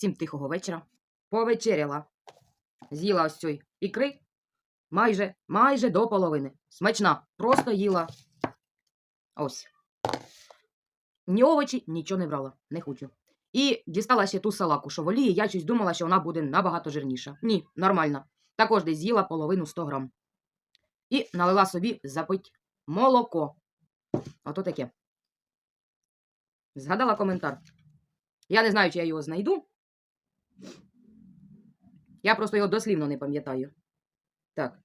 Всім тихого вечора. Повечеряла. З'їла ось цієї ікри майже, майже до половини. Смачна. Просто їла. Ось. Ні овочі, нічого не брала. Не хочу. І дістала ще ту салаку, що в олії, я щось думала, що вона буде набагато жирніша. Ні, нормально. Також десь з'їла половину 100 грам. І налила собі запить молоко. Ото таке. Згадала коментар. Я не знаю, чи я його знайду. Я просто його дослівно не пам'ятаю. Так.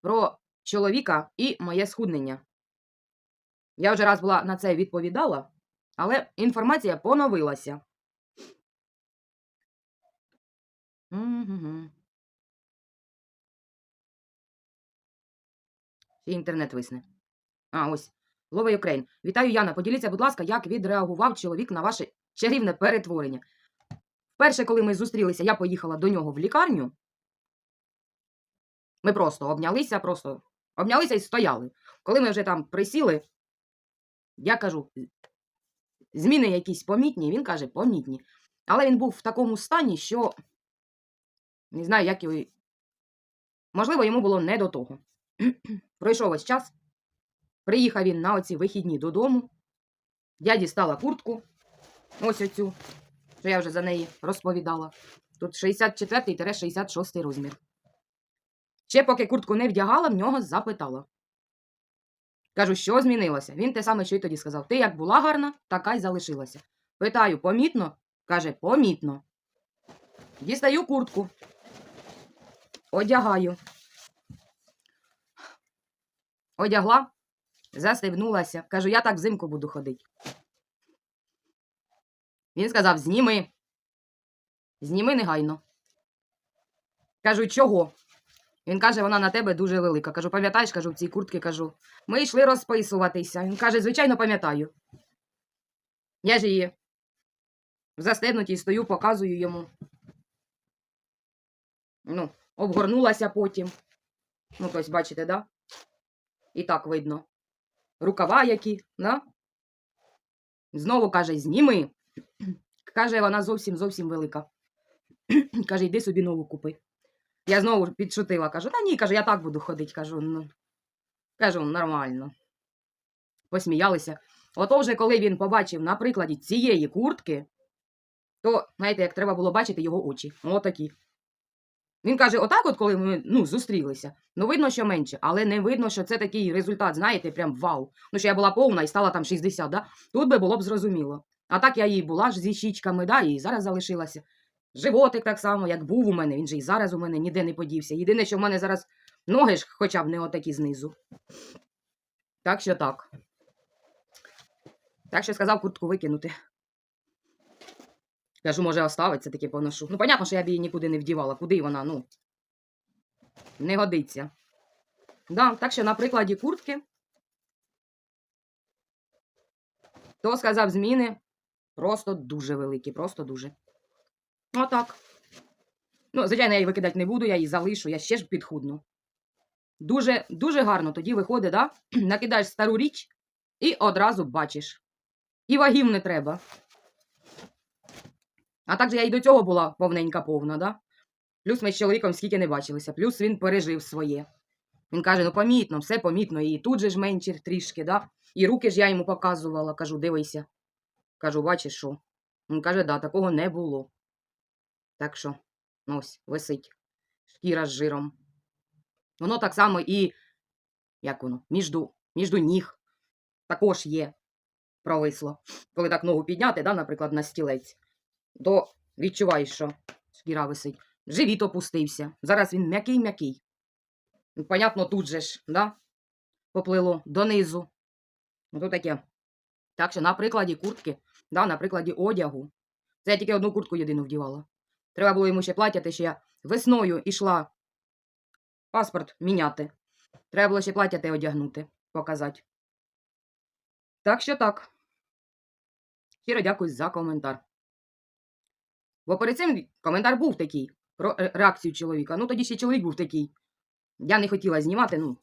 Про чоловіка і моє схуднення. Я вже раз була на це відповідала, але інформація поновилася. Ще інтернет висне. А, ось. Ловий Україн. Вітаю, Яна. Поділіться, будь ласка, як відреагував чоловік на ваше чарівне перетворення. Вперше, коли ми зустрілися, я поїхала до нього в лікарню. Ми просто обнялися, просто обнялися і стояли. Коли ми вже там присіли, я кажу, зміни якісь помітні, він каже, помітні. Але він був в такому стані, що не знаю, як його. Можливо, йому було не до того. Пройшов ось час. Приїхав він на оці вихідні додому. Я дістала куртку. Ось оцю, що я вже за неї розповідала. Тут 64-66 розмір. Ще поки куртку не вдягала, в нього запитала. Кажу, що змінилося? Він те саме, що й тоді сказав. Ти як була гарна, така й залишилася. Питаю, помітно? Каже, помітно. Дістаю куртку. Одягаю. Одягла, застебнулася. Кажу, я так взимку буду ходити. Він сказав: зніми. Зніми негайно. Кажу, чого? Він каже, вона на тебе дуже велика. Кажу, пам'ятаєш, кажу, в цій куртці кажу. Ми йшли розписуватися. Він каже, звичайно, пам'ятаю. Я ж її в застебнутій стою, показую йому. Ну, обгорнулася потім. Ну, ось, бачите, да? І так видно. Рукава які, да? Знову каже, зніми. Каже, вона зовсім зовсім велика. каже, йди собі нову купи. Я знову підшутила, кажу, та ні, каже, я так буду ходити. Кажу, ну, кажу, нормально. Посміялися. Ото вже коли він побачив на прикладі цієї куртки, то, знаєте, як треба було бачити його очі. Отакі. Він каже, отак, от коли ми ну, зустрілися, ну видно, що менше, але не видно, що це такий результат, знаєте, прям вау. Ну, що я була повна і стала там 60, да? тут би було б зрозуміло. А так я їй була ж зі щічками, да, і зараз залишилася. Животик так само, як був у мене, він же і зараз у мене ніде не подівся. Єдине, що в мене зараз ноги ж хоча б не отакі знизу. Так що так. Так що сказав куртку викинути. Кажу, може, оставиться таки поношу. Ну, понятно, що я б її нікуди не вдівала. Куди вона, ну, не годиться. Да, так що на прикладі куртки, то сказав зміни просто дуже великі, просто дуже. Отак. Ну, звичайно, я її викидати не буду, я її залишу, я ще ж підхудну. Дуже, дуже гарно тоді виходить, да? накидаєш стару річ і одразу бачиш. І вагів не треба. А так же я і до цього була повненька повна, да? Плюс ми з чоловіком скільки не бачилися, плюс він пережив своє. Він каже: ну помітно, все помітно, і тут же ж менше трішки, да? І руки ж я йому показувала, кажу, дивися. Кажу, бачиш що? Він каже, да, такого не було. Так що, ну ось, висить шкіра з жиром. Воно так само і, як воно, між, ніг також є провисло. Коли так ногу підняти, да, наприклад, на стілець, то відчуваєш, що шкіра висить. Живіт опустився. Зараз він м'який-м'який. Ну, Понятно, тут же ж, да? поплило донизу. Ну, то таке. Так що на прикладі куртки, да, на прикладі одягу. Це я тільки одну куртку єдину вдівала. Треба було йому ще платяти, що я весною йшла паспорт міняти. Треба було ще платяти одягнути, показати. Так що так. Щиро дякую за коментар. Бо перед цим коментар був такий про реакцію чоловіка. Ну, тоді ще чоловік був такий. Я не хотіла знімати, ну,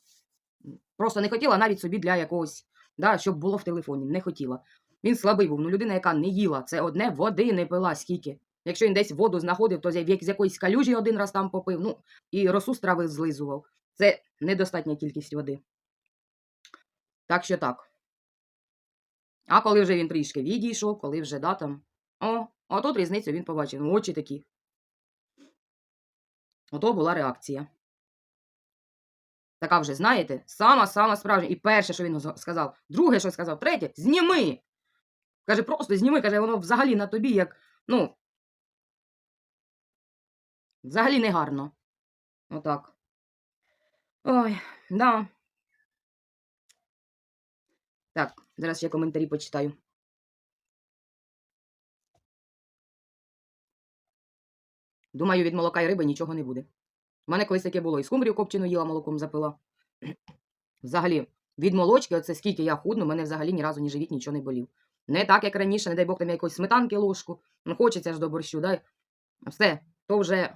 просто не хотіла навіть собі для якогось, да, щоб було в телефоні. Не хотіла. Він слабий був. Ну, людина, яка не їла, це одне води не пила скільки. Якщо він десь воду знаходив, то з якоїсь калюжі один раз там попив, ну, і росу з трави злизував. Це недостатня кількість води. Так що так. А коли вже він трішки відійшов, коли вже да, там. О, а різницю він побачив. Ну, очі такі. Ото була реакція. Така вже, знаєте, сама-сама справжня. І перше, що він сказав, друге, що сказав, третє, зніми. Каже, просто зніми, каже, воно взагалі на тобі, як, ну. Взагалі не гарно. Отак. Ой, да. Так, зараз ще коментарі почитаю. Думаю, від молока і риби нічого не буде. У мене колись таке було. І скумбрію копчену їла, молоком запила. Взагалі, від молочки, оце скільки я худну, мене взагалі ні разу ні живіт, нічого не болів. Не так, як раніше, не дай Бог там якоїсь сметанки ложку. Ну, хочеться ж до борщу, дай. Все, то вже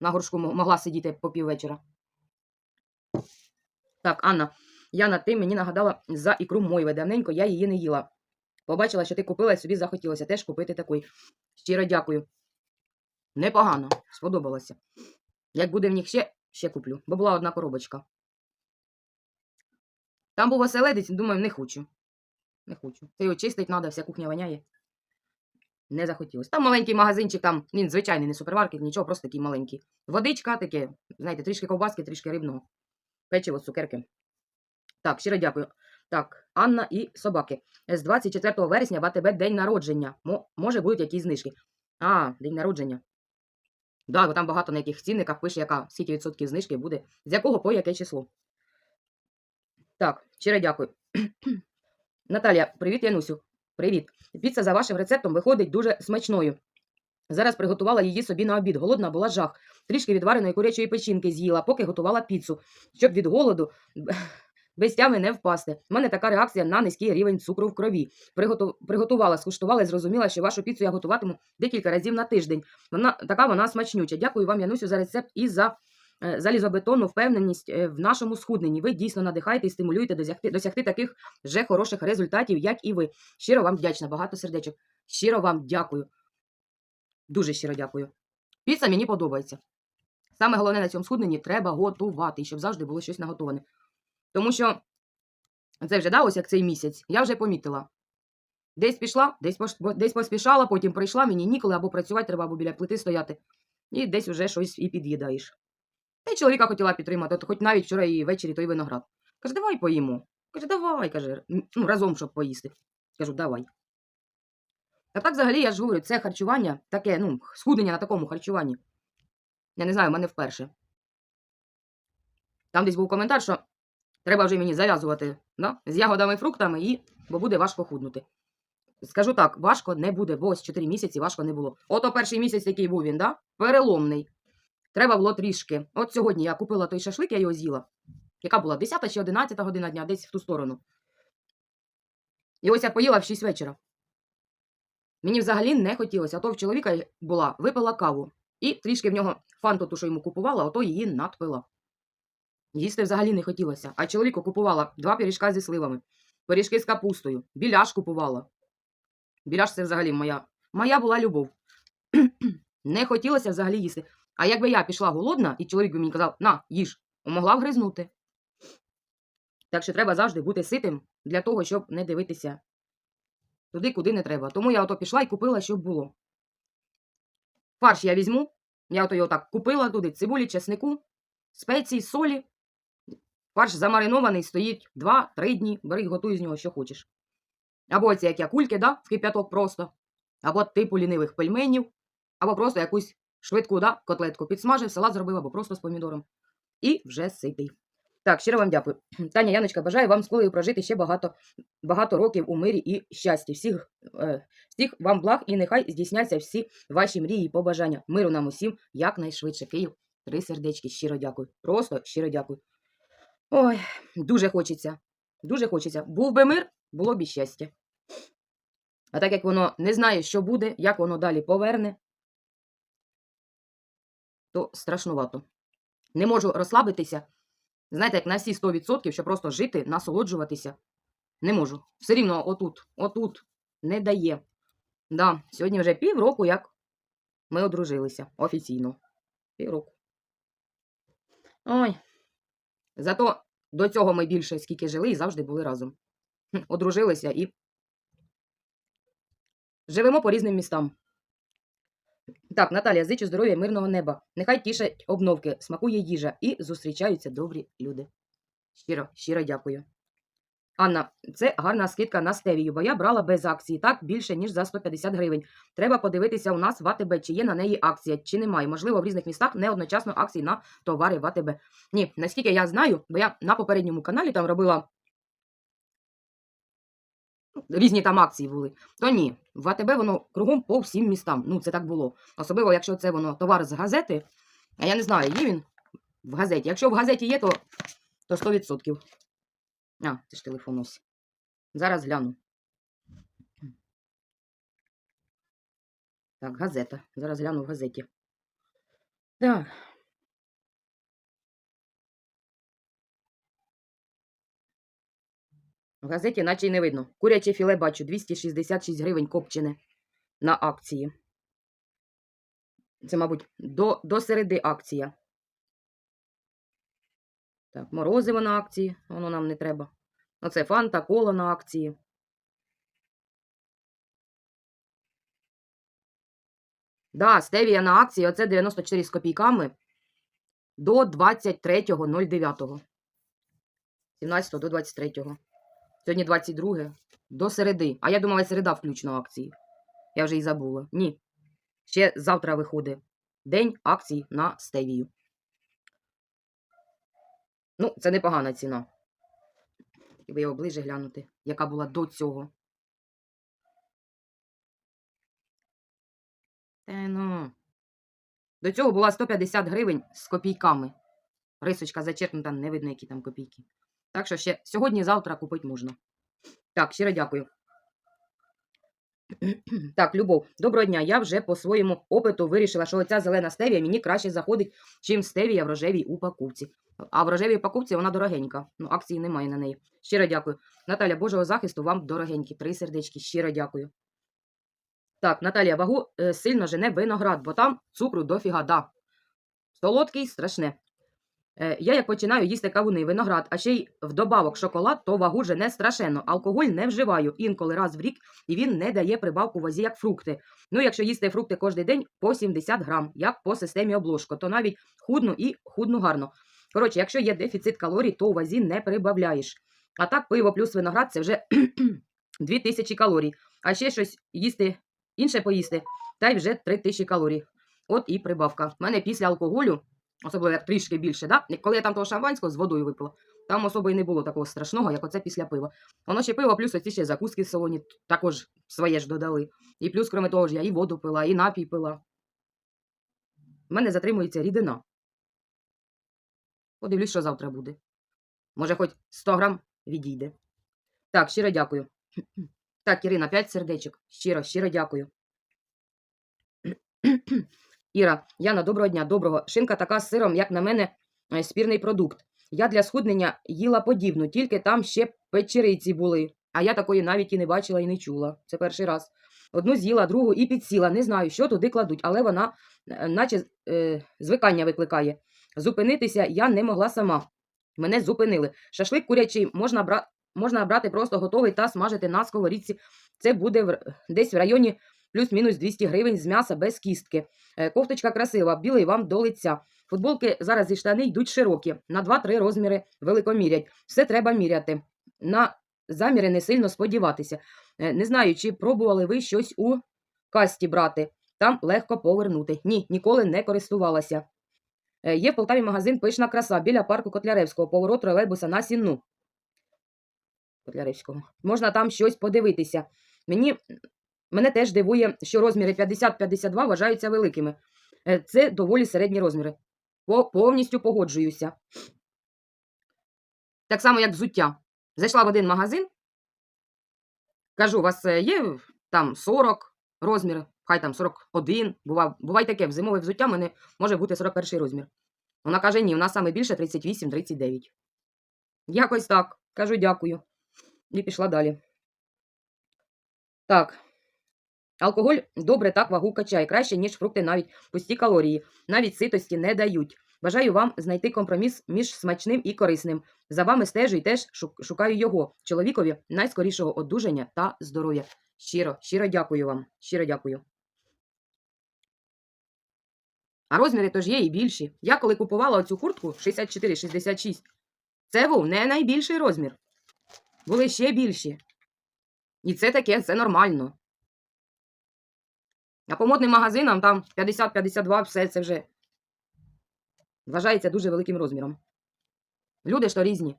на горшку могла сидіти по піввечора. Так, Анна, Яна, ти мені нагадала за ікру мойве. Давненько я її не їла. Побачила, що ти купила і собі захотілося теж купити такий. Щиро дякую. Непогано, сподобалося. Як буде в них ще, ще куплю, бо була одна коробочка. Там був оселедець, думаю, не хочу. Не хочу. Це його чистить треба, вся кухня воняє. Не захотілося. Там маленький магазинчик, там він звичайний, не супермаркет, нічого, просто такий маленький. Водичка таке, знаєте, трішки ковбаски, трішки рибного. Печиво, цукерки. Так, щиро дякую. Так, Анна і собаки. З 24 вересня в АТБ день народження. Мо- може будуть якісь знижки. А, день народження. Да, бо там багато на яких цінниках пише, яка скільки відсотків знижки буде, з якого по яке число. Так, щиро дякую. Наталія, привіт, Янусю. Привіт. Піца за вашим рецептом виходить дуже смачною. Зараз приготувала її собі на обід. Голодна була жах. Трішки відвареної курячої печінки з'їла, поки готувала піцу, щоб від голоду без тями не впасти. У мене така реакція на низький рівень цукру в крові. Приготу... Приготувала, скуштувала і зрозуміла, що вашу піцу я готуватиму декілька разів на тиждень. Вона така вона смачнюча. Дякую вам, Янусю, за рецепт і за залізобетонну впевненість е, в нашому схудненні. Ви дійсно надихаєте і стимулюєте досягти, досягти таких же хороших результатів, як і ви. Щиро вам вдячна, багато сердечок. Щиро вам дякую. Дуже щиро дякую. Піца мені подобається. Саме головне на цьому схудненні треба готувати, щоб завжди було щось наготоване. Тому що це вже да, ось як цей місяць, я вже помітила. Десь пішла, десь, десь поспішала, потім прийшла, мені ніколи або працювати треба, або біля плити стояти. І десь уже щось і під'їдаєш. Та й чоловіка хотіла підтримати, от хоч навіть вчора і ввечері той виноград. Каже, давай поїмо. Каже, давай, каже, ну, разом, щоб поїсти. Кажу, давай. А так взагалі я ж говорю, це харчування, таке, ну, схуднення на такому харчуванні. Я не знаю, в мене вперше. Там десь був коментар, що треба вже мені зав'язувати да? з ягодами і фруктами, і, бо буде важко худнути. Скажу так, важко не буде, бо ось 4 місяці важко не було. Ото перший місяць, який був він, да? переломний. Треба було трішки. От сьогодні я купила той шашлик, я його з'їла. Яка була 10 чи 11 година дня, десь в ту сторону. І ось я поїла в 6 вечора. Мені взагалі не хотілося. А то в чоловіка була, випила каву. І трішки в нього фанту, ту, що йому купувала, ото її надпила. Їсти взагалі не хотілося. А чоловіку купувала два пиріжка зі сливами, пиріжки з капустою, біляш купувала. Біляш це взагалі моя. Моя була любов. не хотілося взагалі їсти. А якби я пішла голодна, і чоловік би мені казав, на, їж, могла вгризнути. Так що треба завжди бути ситим для того, щоб не дивитися туди, куди не треба. Тому я ото пішла і купила, щоб було. Фарш я візьму. Я ото його так купила туди цибулі, чеснику, спеції, солі. Фарш замаринований стоїть 2-3 дні. Бери, готуй з нього, що хочеш. Або ці як я кульки, да, в кип'яток просто, або типу лінивих пельменів, або просто якусь швидку да, котлетку підсмажив, салат зробив, або просто з помідором. І вже ситий. Так, щиро вам дякую. Таня Яночка, бажаю вам з колею прожити ще багато, багато років у мирі і щасті. Всіх, е, всіх вам благ і нехай здійсняться всі ваші мрії і побажання. Миру нам усім якнайшвидше. Київ, три сердечки, щиро дякую. Просто щиро дякую. Ой, дуже хочеться. Дуже хочеться. Був би мир, було б і щастя. А так як воно не знає, що буде, як воно далі поверне, то страшнувато. Не можу розслабитися. Знаєте, як на всі 100%, щоб просто жити, насолоджуватися. Не можу. Все рівно отут, отут, не дає. Да, сьогодні вже півроку, як ми одружилися офіційно. Півроку. Ой. Зато до цього ми більше скільки жили і завжди були разом. Одружилися і живемо по різним містам. Так, Наталія, зичу здоров'я, мирного неба. Нехай тішать обновки, смакує їжа і зустрічаються добрі люди. Щиро, щиро дякую. Анна, це гарна скидка на стевію, бо я брала без акції, так більше, ніж за 150 гривень. Треба подивитися у нас в АТБ, чи є на неї акція, чи немає. Можливо, в різних містах не одночасно акції на товари в АТБ. Ні, наскільки я знаю, бо я на попередньому каналі там робила різні там акції були. То ні, в АТБ воно кругом по всім містам. Ну, це так було. Особливо, якщо це воно товар з газети. А я не знаю, є він в газеті. Якщо в газеті є, то, то 100%. А, це ж телефон ось. Зараз гляну. Так, газета. Зараз гляну в газеті. Так. В газеті наче й не видно. Куряче філе бачу 266 гривень копчене на акції. Це, мабуть, до, до середи акція. Так, морозиво на акції, воно нам не треба. Оце фанта, кола на акції. Да, стевія на акції, оце 94 з копійками до 23.09. 17 до 23. Сьогодні 22 до середи. А я думала, середа включно акції. Я вже і забула. Ні. Ще завтра виходить день акцій на стевію. Ну, це непогана ціна. Ви його ближче глянути, яка була до цього. Та ну. До цього була 150 гривень з копійками. Рисочка зачеркнута, не видно, які там копійки. Так що ще сьогодні-завтра купити можна. Так, щиро дякую. Так, Любов, доброго дня. Я вже по своєму опиту вирішила, що оця зелена стевія мені краще заходить, чим стевія в рожевій упаковці. А в рожевій упаковці вона дорогенька. Ну, акції немає на неї. Щиро дякую. Наталя, Божого захисту, вам дорогенькі. Три сердечки. Щиро дякую. Так, Наталія, вагу е, сильно жене виноград, бо там цукру дофіга да. Солодкий, страшне. Е, я як починаю їсти кавуни, виноград, а ще й вдобавок шоколад, то вагу жене страшенно. Алкоголь не вживаю інколи раз в рік, і він не дає прибавку вазі, як фрукти. Ну, якщо їсти фрукти кожен день по 70 грам, як по системі обложко, то навіть худну і худну гарно. Коротше, якщо є дефіцит калорій, то у вазі не прибавляєш. А так, пиво плюс виноград це вже 2000 калорій. А ще щось їсти, інше поїсти, та й вже 3000 калорій. От і прибавка. У мене після алкоголю, особливо як трішки більше, да? коли я там того шампанського з водою випила, там особо і не було такого страшного, як оце після пива. Воно ще пиво, плюс оці ще закуски солоні, також своє ж додали. І плюс, крім того ж, я і воду пила, і напій пила. У мене затримується рідина. Подивлюсь, що завтра буде. Може, хоч 100 грам відійде. Так, щиро дякую. Так, Ірина, 5 сердечок. Щиро, щиро дякую. Іра, Яна, доброго дня, доброго. Шинка така з сиром, як на мене, е, спірний продукт. Я для схуднення їла подібну, тільки там ще печериці були. А я такої навіть і не бачила і не чула. Це перший раз. Одну з'їла, другу і підсіла. Не знаю, що туди кладуть, але вона, е, наче е, звикання викликає. Зупинитися я не могла сама. Мене зупинили. Шашлик курячий можна, бра... можна брати просто готовий та смажити на сковорідці. Це буде в... десь в районі плюс-мінус 200 гривень з м'яса без кістки. Е, Кофточка красива, білий вам до лиця. Футболки зараз зі штани йдуть широкі, на 2-3 розміри великомірять. Все треба міряти. На заміри не сильно сподіватися. Е, Не знаю, чи пробували ви щось у касті брати. Там легко повернути. Ні, ніколи не користувалася. Е, Є в Полтаві магазин Пишна краса біля парку Котляревського, поворот тролейбуса на Сінну. Котляревського. Можна там щось подивитися. Мені, мене теж дивує, що розміри 50-52 вважаються великими. Е, Це доволі середні розміри. Повністю погоджуюся. Так само, як взуття. Зайшла в один магазин. Кажу, у вас е, є там 40 розмір, хай там 41. Бува, буває таке, в зимове взуття мене може бути 41 розмір. Вона каже, ні, у нас саме більше 38-39. Якось так. Кажу, дякую. І пішла далі. Так. Алкоголь добре так вагу качає, краще, ніж фрукти, навіть пусті калорії, навіть ситості не дають. Бажаю вам знайти компроміс між смачним і корисним. За вами стежу і теж шукаю його, чоловікові найскорішого одужання та здоров'я. Щиро, щиро дякую вам. Щиро дякую. А розміри то ж є і більші. Я коли купувала оцю куртку 64-66, це був не найбільший розмір. Були ще більші. І це таке, це нормально. А по модним магазинам там 50-52, все це вже вважається дуже великим розміром. Люди то різні.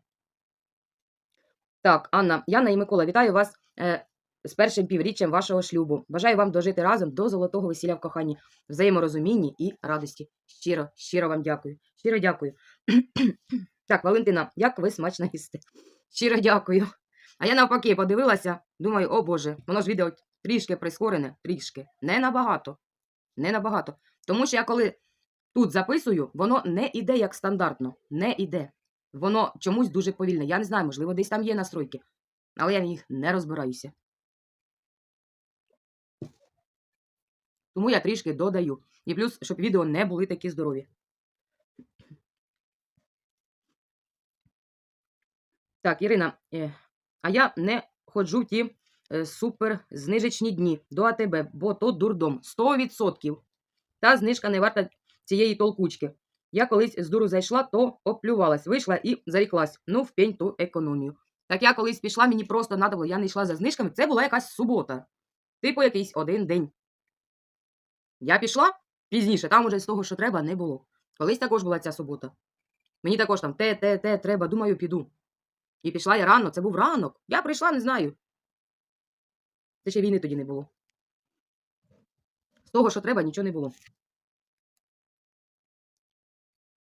Так, Анна, Яна і Микола, вітаю вас е, з першим півріччям вашого шлюбу. Бажаю вам дожити разом до золотого весілля в коханні, взаєморозумінні і радості. Щиро, щиро вам дякую. Щиро дякую. так, Валентина, як ви смачно їсте. Щиро дякую. А я навпаки подивилася, думаю, о Боже, воно ж відео трішки прискорене, трішки. Не набагато. Не набагато. Тому що я коли тут записую, воно не іде як стандартно. Не іде. Воно чомусь дуже повільне. Я не знаю, можливо, десь там є настройки, але я в них не розбираюся. Тому я трішки додаю. І плюс, щоб відео не були такі здорові. Так, Ірина, е, а я не ходжу в ті супер знижечні дні до АТБ, бо то дурдом 100%. Та знижка не варта цієї толкучки. Я колись з дуру зайшла, то оплювалась, вийшла і заріклась. Ну, в пень ту економію. Так я колись пішла, мені просто надо було, я не йшла за знижками, це була якась субота. Типу якийсь один день. Я пішла пізніше, там уже з того, що треба, не було. Колись також була ця субота. Мені також там те, те, те, треба, думаю, піду. І пішла я рано, це був ранок. Я прийшла, не знаю. Це ще війни тоді не було. З того, що треба, нічого не було.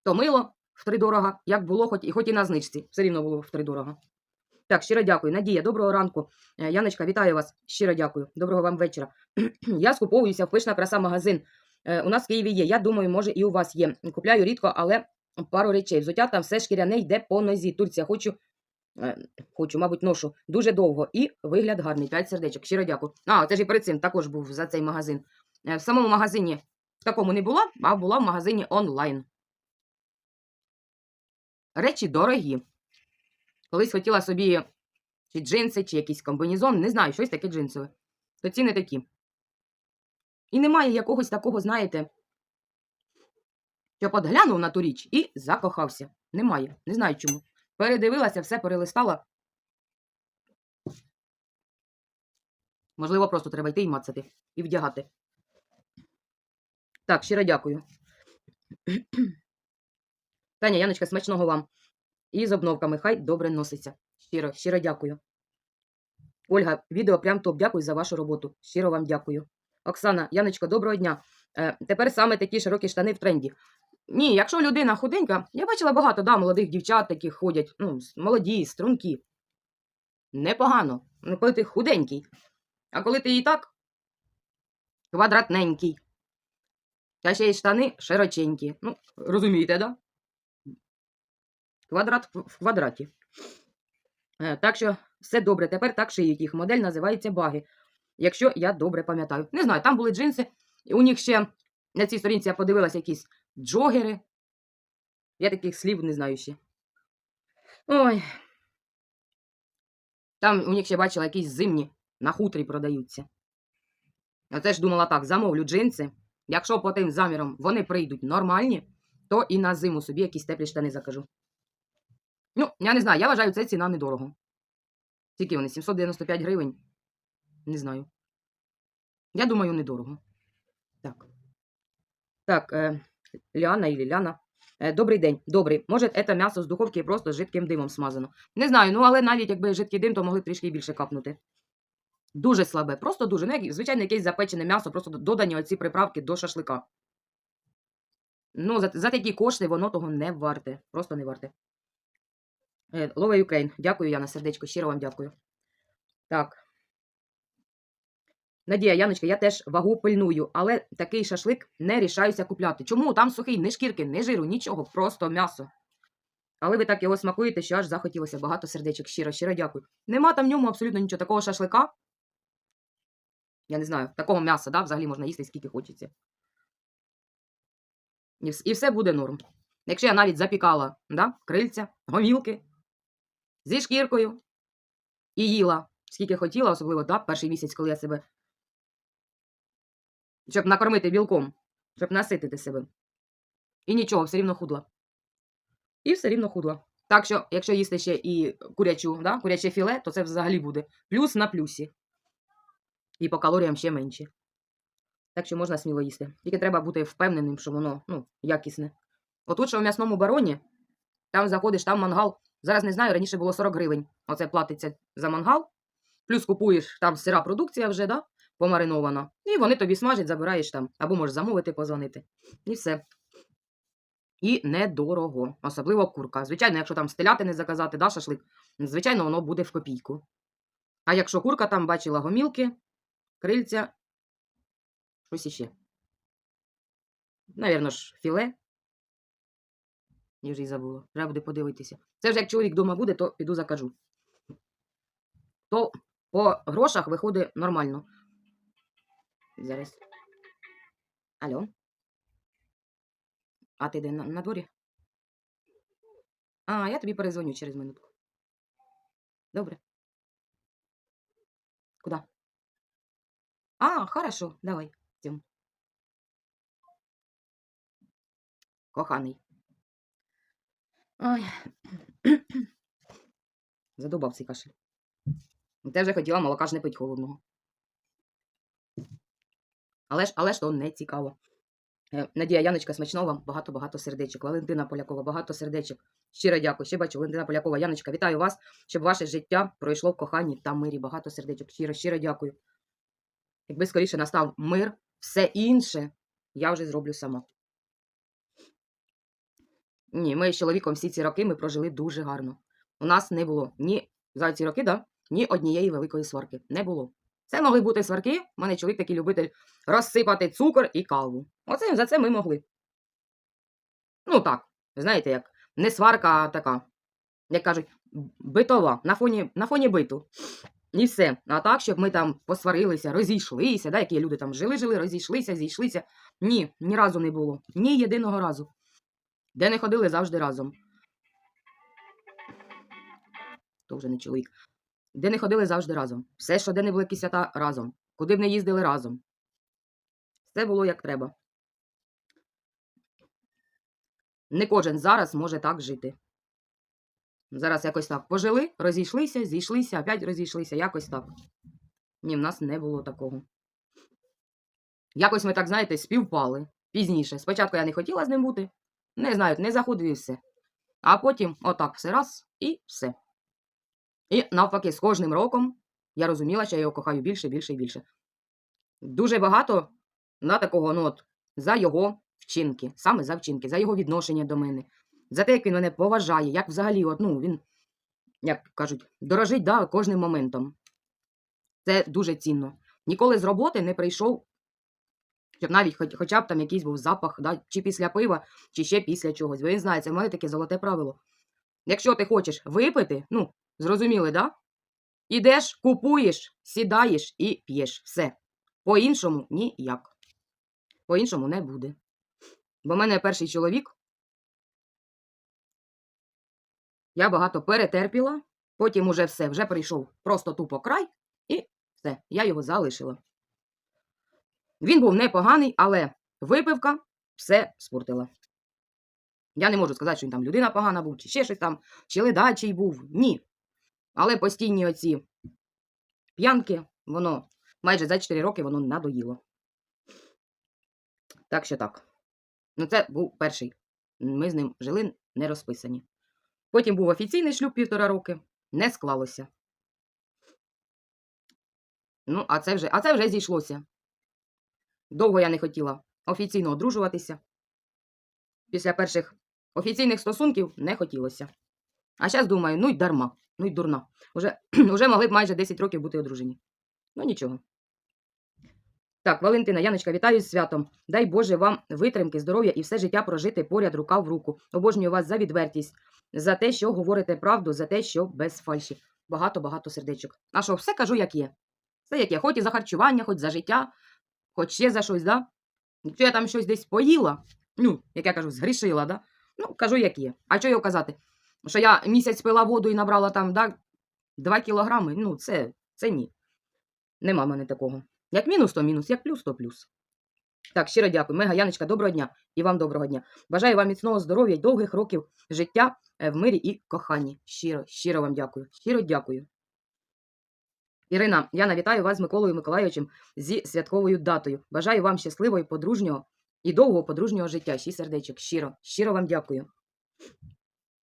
То мило втридорога, як було, хоч і хоч і на знижці. Все рівно було втридорога. Так, щиро дякую. Надія, доброго ранку. Е, Яночка, вітаю вас. Щиро дякую. Доброго вам вечора. Я скуповуюся в пишна краса магазин. Е, У нас в Києві є. Я думаю, може, і у вас є. Купляю рідко, але пару речей. Взуття там все шкіряне йде по нозі. Турція, хочу, хочу, мабуть, ношу дуже довго. І вигляд гарний. П'ять сердечок. Щиро дякую. А, це ж і перед цим також був за цей магазин. Е, В самому магазині в такому не була, а була в магазині онлайн. Речі дорогі. Колись хотіла собі чи джинси, чи якийсь комбінезон, не знаю, щось таке джинсове. То ціни такі. І немає якогось такого, знаєте, щоб от на ту річ і закохався. Немає. Не знаю чому. Передивилася, все перелистала. Можливо, просто треба йти і мацати, і вдягати. Так, щиро дякую. Таня, Яночка, смачного вам. І з обновками. Хай добре носиться. Щиро, щиро дякую. Ольга, відео прям топ. Дякую за вашу роботу. Щиро вам дякую. Оксана, Яночко, доброго дня. Е, тепер саме такі широкі штани в тренді. Ні, якщо людина худенька, я бачила багато да, молодих дівчат, таких ходять, ну, молоді, стрункі. Непогано. Ну, коли ти худенький. А коли ти і так квадратненький. Та ще й штани широченькі. Ну, розумієте, да? Квадрат в в квадраті. Е, Так що все добре. Тепер так шиють їх. Модель називається баги. Якщо я добре пам'ятаю. Не знаю, там були джинси. і У них ще на цій сторінці я подивилася якісь джогери. Я таких слів не знаю ще. Ой. Там у них ще бачила якісь зимні на хутрі продаються. Я теж думала так: замовлю джинси. Якщо по тим замірам вони прийдуть нормальні, то і на зиму собі якісь теплі штани закажу. Ну, я не знаю, я вважаю, це ціна недорого. Скільки вони? 795 гривень? Не знаю. Я думаю, недорого. Так. Так, е, Ліана і Ліляна. Е, добрий день. Добрий. Може, це м'ясо з духовки просто жидким димом смазано. Не знаю, ну але навіть якби жидкий дим, то могли трішки більше капнути. Дуже слабе, просто дуже. Ну, як, звичайно, якесь запечене м'ясо, просто додані оці приправки до шашлика. Ну, за, за такі кошти воно того не варте. Просто не варте. Е, Лова Юкрейн. Дякую, Яна, сердечко. Щиро вам дякую. Так. Надія, Яночка, я теж вагу пильную, але такий шашлик не рішаюся купляти. Чому? Там сухий, ні шкірки, ні жиру, нічого, просто м'ясо. Але ви так його смакуєте, що аж захотілося. Багато сердечок. Щиро, щиро дякую. Нема там в ньому абсолютно нічого. Такого шашлика Я не знаю, такого м'яса, да, взагалі можна їсти скільки хочеться. І все буде норм. Якщо я навіть запікала да, крильця, гомілки зі шкіркою і їла, скільки хотіла, особливо да, перший місяць, коли я себе. Щоб накормити білком, щоб наситити себе. І нічого, все рівно худла. І все рівно худла. Так що, якщо їсти ще і курячу, да, куряче філе, то це взагалі буде плюс на плюсі. І по калоріям ще менше. Так що можна сміло їсти. Тільки треба бути впевненим, що воно ну, якісне. Отут, що в м'ясному бароні, там заходиш, там мангал. Зараз не знаю, раніше було 40 гривень. Оце платиться за мангал. Плюс купуєш там сира продукція вже, да, помаринована. І вони тобі смажать, забираєш там. Або можеш замовити, позвонити. І все. І недорого. Особливо курка. Звичайно, якщо там стелятини заказати, да, шашлик, звичайно, воно буде в копійку. А якщо курка там бачила гомілки, крильця, щось іще. Навірно ж, філе. Я вже й забула. Треба буде подивитися. Це вже як чоловік вдома буде, то піду закажу. То по грошах виходить нормально. Зараз. Алло. А ти де на, на дворі? А, я тобі перезвоню через минутку. Добре. Куда? А, хорошо, давай. Йдем. Коханий. Ой. Задобав цей кашель. Ти вже хотіла молока ж не пить холодного. Але ж, але ж то не цікаво. Е, Надія Яночка, смачного вам багато-багато сердечок. Валентина Полякова, багато сердечок. Щиро дякую. Ще бачу, Валентина Полякова, Яночка, вітаю вас, щоб ваше життя пройшло в коханні та мирі. Багато сердечок. Щиро, щиро дякую. Якби скоріше настав мир, все інше я вже зроблю сама. Ні, ми з чоловіком всі ці роки ми прожили дуже гарно. У нас не було ні за ці роки, да, ні однієї великої сварки. Не було. Це могли бути сварки. У мене чоловік такий любитель розсипати цукор і каву. Оце за це ми могли. Ну так, знаєте, як не сварка, а така, як кажуть, битова, на фоні, на фоні биту. І все. А так, щоб ми там посварилися, розійшлися, да, які люди там жили-жили, розійшлися, зійшлися. Ні, ні разу не було. Ні єдиного разу. Де не ходили завжди разом. То вже не чоловік. Де не ходили завжди разом. Все, що де не були свята разом. Куди б не їздили разом. Все було як треба. Не кожен зараз може так жити. Зараз якось так пожили, розійшлися, зійшлися, опять розійшлися, якось так. Ні, в нас не було такого. Якось ми так, знаєте, співпали пізніше. Спочатку я не хотіла з ним бути. Не знаю, не заходив і все. А потім отак все раз і все. І навпаки, з кожним роком я розуміла, що я його кохаю більше, більше і більше. Дуже багато на такого, ну от, за його вчинки, саме за вчинки, за його відношення до мене, за те, як він мене поважає, як взагалі, от, ну, він, як кажуть, дорожить да, кожним моментом. Це дуже цінно. Ніколи з роботи не прийшов, щоб навіть хоч, хоча б там якийсь був запах, да, чи після пива, чи ще після чогось. Бо він знає, це в мене таке золоте правило. Якщо ти хочеш випити, ну, зрозуміли, да? Ідеш, купуєш, сідаєш і п'єш. Все. По-іншому ніяк. По-іншому не буде. Бо в мене перший чоловік. Я багато перетерпіла, потім уже все, вже прийшов просто тупо край, і все, я його залишила. Він був непоганий, але випивка все спортила. Я не можу сказати, що він там людина погана був, чи ще щось там, чи ледачий був. Ні. Але постійні оці п'янки, воно майже за 4 роки воно надоїло. Так що так. Ну, це був перший. Ми з ним жили не розписані. Потім був офіційний шлюб півтора роки, не склалося. Ну, а це вже, а це вже зійшлося. Довго я не хотіла офіційно одружуватися. Після перших офіційних стосунків не хотілося. А зараз думаю, ну й дарма, ну й дурна. Уже, уже могли б майже 10 років бути одружені. Ну нічого. Так, Валентина, Яночка, вітаю з святом. Дай Боже вам витримки, здоров'я і все життя прожити поряд рука в руку. Обожнюю вас за відвертість, за те, що говорите правду, за те, що без фальші. Багато-багато сердечок. А що, все кажу, як є. Це яке, хоч і за харчування, хоч за життя, хоч ще за щось, да? Якщо я там щось десь поїла, ну, як я кажу, згрішила, да? Ну, кажу, як є. А що його казати? Що я місяць пила воду і набрала там, да, 2 кілограми, ну, це, це ні. Нема в мене такого. Як мінус, то мінус, як плюс, то плюс. Так, щиро дякую. Мега Яночка, доброго дня. І вам доброго дня. Бажаю вам міцного здоров'я довгих років життя е, в мирі і коханні. Щиро, щиро вам дякую. Щиро дякую. Ірина, Яна, вітаю вас з Миколою Миколайовичем зі святковою датою. Бажаю вам щасливого і подружнього і довгого подружнього життя. Шість сердечок. Щиро, щиро вам дякую.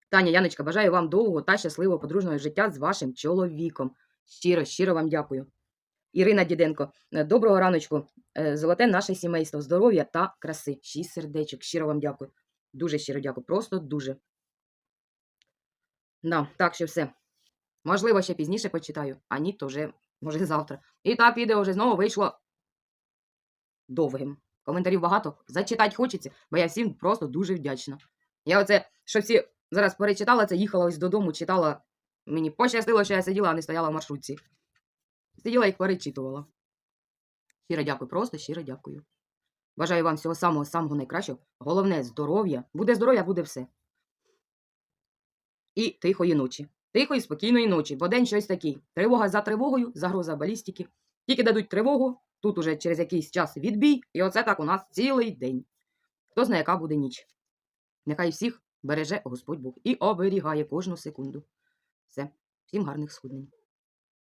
Таня, Яночка, бажаю вам довгого та щасливого подружнього життя з вашим чоловіком. Щиро, щиро вам дякую. Ірина Діденко, е, доброго раночку. Е, Золоте наше сімейство, здоров'я та краси. Шість сердечок. Щиро вам дякую. Дуже щиро дякую. Просто дуже. Да, так що все. Можливо, ще пізніше почитаю, а ні, то вже, може, завтра. І так, відео вже знову вийшло довгим. Коментарів багато. Зачитати хочеться, бо я всім просто дуже вдячна. Я оце, що всі зараз перечитала це, їхала ось додому, читала. Мені пощастило, що я сиділа, а не стояла в маршрутці. Сиділа і перечитувала. Щиро дякую, просто щиро дякую. Бажаю вам всього самого самого найкращого. Головне здоров'я. Буде здоров'я, буде все. І тихої ночі. Тихої, спокійної ночі, бо день щось такий. Тривога за тривогою, загроза балістики. Тільки дадуть тривогу, тут уже через якийсь час відбій, і оце так у нас цілий день. Хто знає, яка буде ніч. Нехай всіх береже Господь Бог і оберігає кожну секунду. Все, всім гарних схуднень.